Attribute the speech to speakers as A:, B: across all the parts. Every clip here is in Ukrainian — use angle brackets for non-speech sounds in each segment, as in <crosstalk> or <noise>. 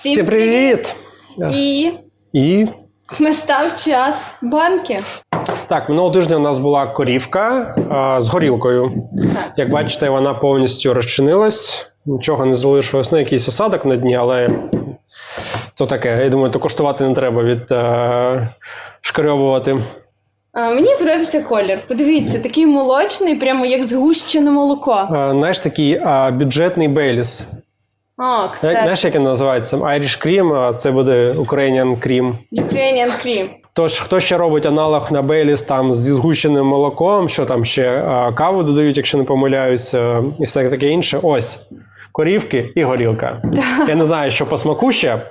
A: Всім привіт!
B: І
A: І
B: настав час банки.
A: так, минулого тижня у нас була корівка а, з горілкою.
B: Так.
A: Як бачите, вона повністю розчинилась, нічого не залишилось. Ну, якийсь осадок на дні, але це таке. Я думаю, то коштувати не треба від е, шкарьобувати.
B: А, мені подобається колір. Подивіться, такий молочний, прямо як згущене молоко.
A: Е, знаєш, такий а, бюджетний Бейліс.
B: О, кстати,
A: знаєш, як він називається? Irish Cream, а це буде Ukrainian Cream.
B: Ukrainian cream.
A: Тож, хто ще робить аналог на Бейліс там зі згущеним молоком, що там ще а, каву додають, якщо не помиляюсь, е, і все таке інше. Ось корівки і горілка. Я не знаю, що по смаку ще,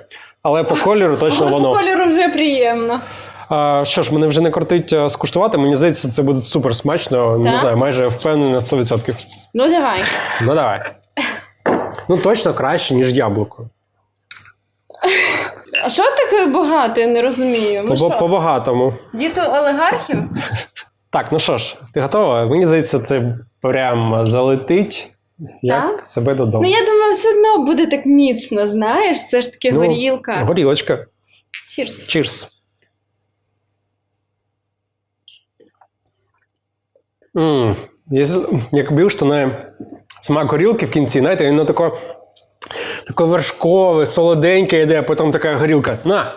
A: але по кольору точно
B: Але по кольору вже приємно.
A: А, що ж, мене вже не кортить скуштувати. Мені здається, це буде супер смачно. Не знаю, майже впевнений на 100%.
B: Ну давай.
A: Ну давай. Ну точно краще, ніж яблуко.
B: А що таке багато? Я не розумію. Ми що,
A: по-багатому.
B: діти олігархів? <laughs>
A: Так, ну що ж, ти готова? Мені здається, це прям залетить як
B: Так?
A: себе додому.
B: Ну я думаю, все одно буде так міцно, знаєш, все ж таки
A: Ну,
B: горілка.
A: Горілочка.
B: Cheers.
A: Cheers. М, Якщо- Як бив, що на смак горілки в кінці, знаєте, він на тако, вершкове, солоденьке йде, а потім така горілка. На!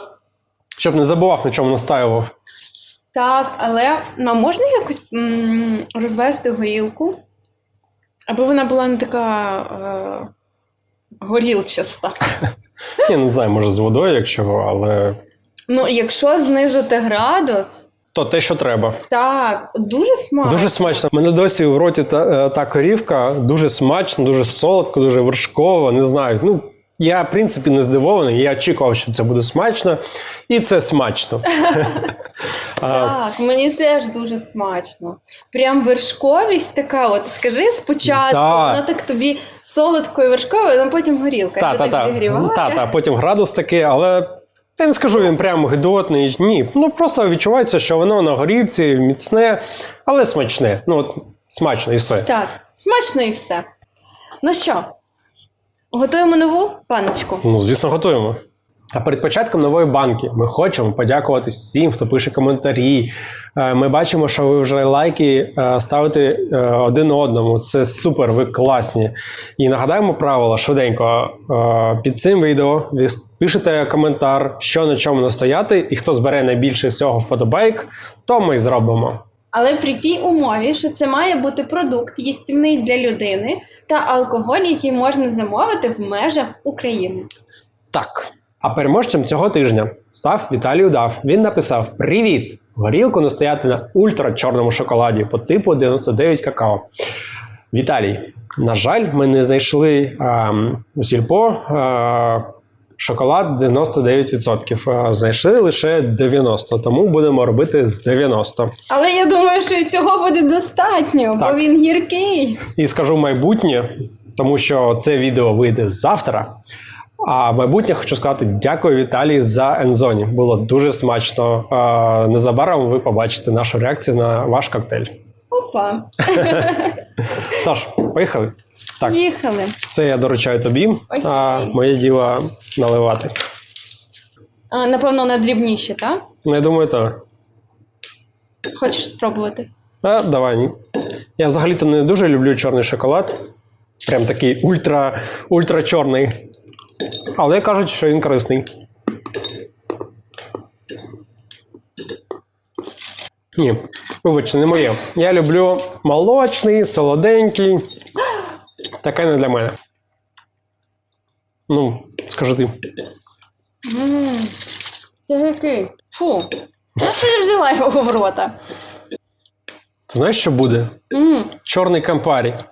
A: Щоб не забував, на чому настаював.
B: Так, але ну, можна якось м- розвести горілку, аби вона була не така е- горілчаста. <laughs>
A: Я не знаю, може з водою, якщо, але
B: Ну, якщо знизити градус,
A: то те, що треба.
B: так, дуже смачно.
A: Дуже смачно. У мене досі в роті та, е, та корівка. Дуже смачно, дуже солодко, дуже вершково. Не знаю. Ну, я, в принципі, не здивований. Я очікував, що це буде смачно, і це смачно. <laughs>
B: Так, мені теж дуже смачно. Прям вершковість така, от скажи спочатку,
A: Так.
B: воно так тобі солодко і вершкове, а потім горілка. Так
A: Та, та. Потім градус такий, але я не скажу, він прям гидотний. Ні. Ну просто відчувається, що воно на горівці міцне, але смачне. Ну, от смачно і все.
B: Так, смачно і все. Ну що, готуємо нову паночку?
A: Ну, звісно, готуємо. А перед початком нової банки ми хочемо подякувати всім, хто пише коментарі. Е, Ми бачимо, що ви вже лайки е, ставите е, один одному. Це супер, ви класні. І нагадаємо правила швиденько. Під цим відео ви пишете коментар, що на чому настояти, і хто збере найбільше всього вподобайк, то ми зробимо.
B: Але при тій умові, що це має бути продукт їстівний для людини та алкоголь, який можна замовити в межах України.
A: Так. А переможцем цього тижня став Віталій Удав. Він написав: Привіт! Горілку настояти на ультрачорному шоколаді по типу 99 какао. Віталій, на жаль, ми не знайшли ем, у сільпо е, шоколад 99%. Е, Знайшли лише 90%, тому будемо робити з 90%.
B: Але я думаю, що цього буде достатньо,
A: Так.
B: бо він гіркий.
A: І скажу майбутнє, тому що це відео вийде завтра. А майбутнє хочу сказати дякую Віталій за Ензоні. Було дуже смачно. Незабаром ви побачите нашу реакцію на ваш коктейль.
B: Опа, <laughs>
A: Тож, поїхали. Так,
B: їхали.
A: це я доручаю тобі, а моє діло наливати.
B: А, напевно, на дрібніші, так?
A: Ну, я думаю, так.
B: Хочеш спробувати?
A: А, давай. ні. Я взагалі-то не дуже люблю чорний шоколад. Прям такий ультра, ультра чорний. Але кажуть, що він корисний. Ні, вибачте, не моє. Я люблю молочний, солоденький. Таке не для мене. Ну, скажи ти.
B: Гіркий. Фу. Я ж взяла його в рота.
A: Знаєш, що буде? Чорний кампарі. <laughs>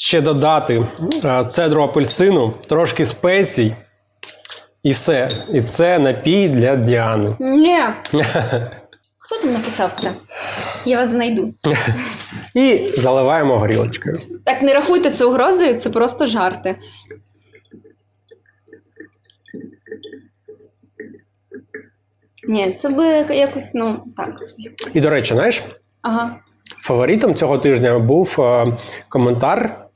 A: Ще додати цедру апельсину, трошки спецій. І все. І це напій для Діани.
B: ні. <laughs> Хто там написав це? Я вас знайду.
A: І заливаємо горілочкою.
B: Так не рахуйте це угрозою, це просто жарти. Ні, це буде якось, ну, так собі.
A: І, до речі, знаєш,
B: Ага.
A: фаворитом цього тижня був е, коментар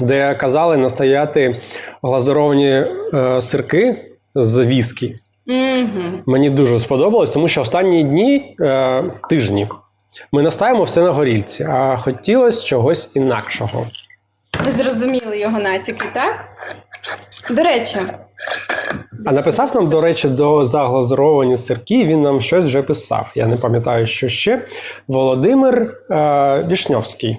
A: де казали настояти глазуровані е, сирки з віскі.
B: Угу.
A: Мені дуже сподобалось, тому що останні дні, е, тижні, ми настаємо все на горілці, а хотілося чогось інакшого.
B: Ви зрозуміли його натяки, так? До речі,
A: А написав нам, до речі, до заглазуровані сирки, він нам щось вже писав. Я не пам'ятаю, що ще. Володимир е, Вішньовський.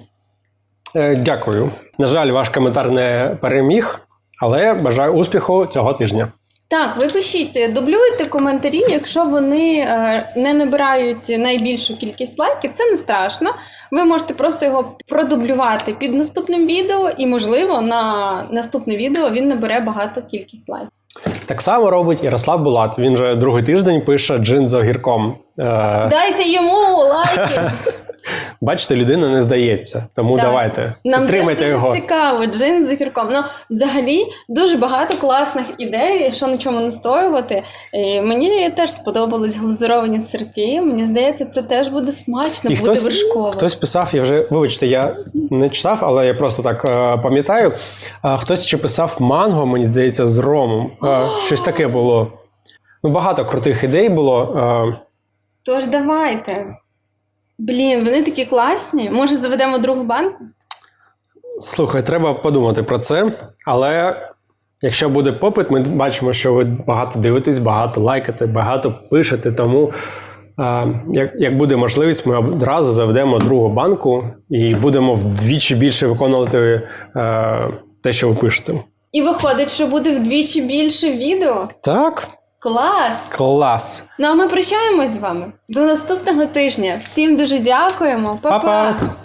A: Е, дякую. На жаль, ваш коментар не переміг, але бажаю успіху цього тижня.
B: так, ви пишіть, дублюйте коментарі, якщо вони е, не набирають найбільшу кількість лайків, це не страшно. Ви можете просто його продублювати під наступним відео, і, можливо, на наступне відео він набере багато кількість лайків.
A: Так само робить Ярослав Булат. Він вже другий тиждень пише джин з огірком. Е,
B: Дайте йому лайки! <laughs>
A: бачите, людина не здається. Тому
B: Так.
A: давайте
B: Нам
A: підтримайте його.
B: цікаво, джин з огірком. Ну, взагалі, дуже багато класних ідей, що на чому настоювати. І мені теж сподобались глазуровані сирки. Мені здається, це теж буде смачно,
A: І
B: буде
A: хтось-
B: вершково.
A: Хтось писав, я вже вибачте, я не читав, але я просто так е, пам'ятаю. Е, хтось ще писав манго, мені здається, з ромом. Е, щось таке було. Ну, багато крутих ідей було. Е,
B: Тож давайте. Блін, вони такі класні. Може, заведемо другу банку?
A: слухай, треба подумати про це. Але якщо буде попит, ми бачимо, що ви багато дивитесь, багато лайкаєте, багато пишете. Тому, е, як, як буде можливість, ми одразу заведемо другу банку і будемо вдвічі більше виконувати е, те, що ви пишете.
B: І виходить, що буде вдвічі більше відео.
A: Так,
B: Клас!
A: клас.
B: Ну а ми прощаємось з вами до наступного тижня. Всім дуже дякуємо. Па-па!
A: Па-па.